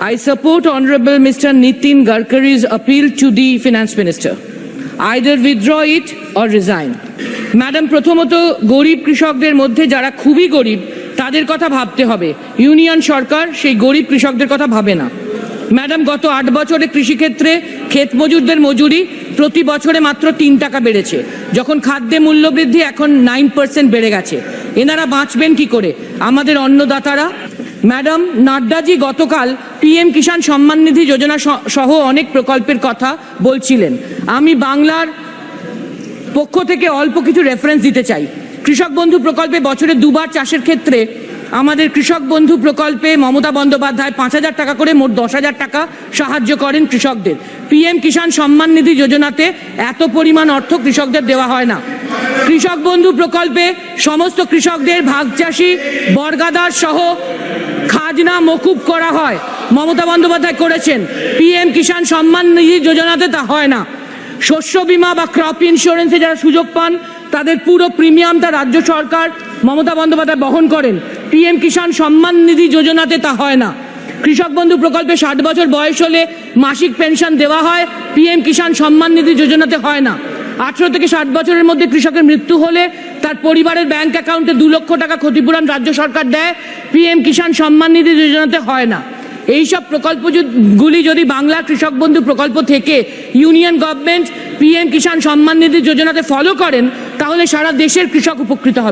I support Honorable Mr. Nitin Gadkari's appeal to the Finance Minister. Either withdraw it or resign. Madam প্রথমত গরিব কৃষকদের মধ্যে যারা খুবই গরিব, তাদের কথা ভাবতে হবে ইউনিয়ন সরকার সেই গরিব কৃষকদের কথা ভাবে না ম্যাডাম, গত আট বছরে কৃষিক্ষেত্রে ক্ষেত মজুরদের মজুরি প্রতি বছরে মাত্র তিন টাকা বেড়েছে যখন খাদ্যে মূল্যবৃদ্ধি এখন নাইন পার্সেন্ট বেড়ে গেছে এনারা বাঁচবেন কি করে আমাদের অন্নদাতারা ম্যাডাম নাড্ডাজি গতকাল পিএম কিষাণ সম্মান নিধি যোজনা সহ অনেক প্রকল্পের কথা বলছিলেন। আমি বাংলার পক্ষ থেকে অল্প কিছু রেফারেন্স দিতে চাই। কৃষক বন্ধু প্রকল্পে বছরে দুবার চাষের ক্ষেত্রে আমাদের কৃষক বন্ধু প্রকল্পে মমতা বন্দ্যোপাধ্যায় পাঁচ হাজার টাকা করে মোট দশ হাজার টাকা সাহায্য করেন কৃষকদের। পিএম কিষাণ সম্মান নিধি যোজনাতে এত পরিমাণ অর্থ কৃষকদের দেওয়া হয় না। কৃষক বন্ধু প্রকল্পে সমস্ত কৃষকদের ভাগ চাষি বর্গাদার সহ খাজনা মকুব করা হয়। মমতা বন্দ্যোপাধ্যায় করেছেন। পিএম কিষাণ সম্মান নিধি যোজনাতে তা হয় না। শস্য বীমা বা ক্রপ ইন্স্যুরেন্সে যারা সুযোগ পান, তাদের পুরো প্রিমিয়ামটা রাজ্য সরকার মমতা বন্দ্যোপাধ্যায় বহন করেন। পিএম কিষাণ সম্মান নিধি যোজনাতে তা হয় না। কৃষক বন্ধু প্রকল্পে ষাট বছর বয়স হলে মাসিক পেনশন দেওয়া হয়। পিএম কিষাণ সম্মান নিধি যোজনাতে হয় না। আঠেরো থেকে ষাট বছরের মধ্যে কৃষকের মৃত্যু হলে তার পরিবারের ব্যাংক অ্যাকাউন্টে দু লক্ষ টাকা ক্ষতিপূরণ রাজ্য সরকার দেয়, পিএম কিষাণ সম্মান নিধি যোজনাতে হয় না। এইসব প্রকল্পগুলি যদি বাংলা কৃষক বন্ধু প্রকল্প থেকে union government PM Kisan Samman Nidhi যোজনাতে ফলো করেন, তাহলে সারা দেশের কৃষক উপকৃত হবে।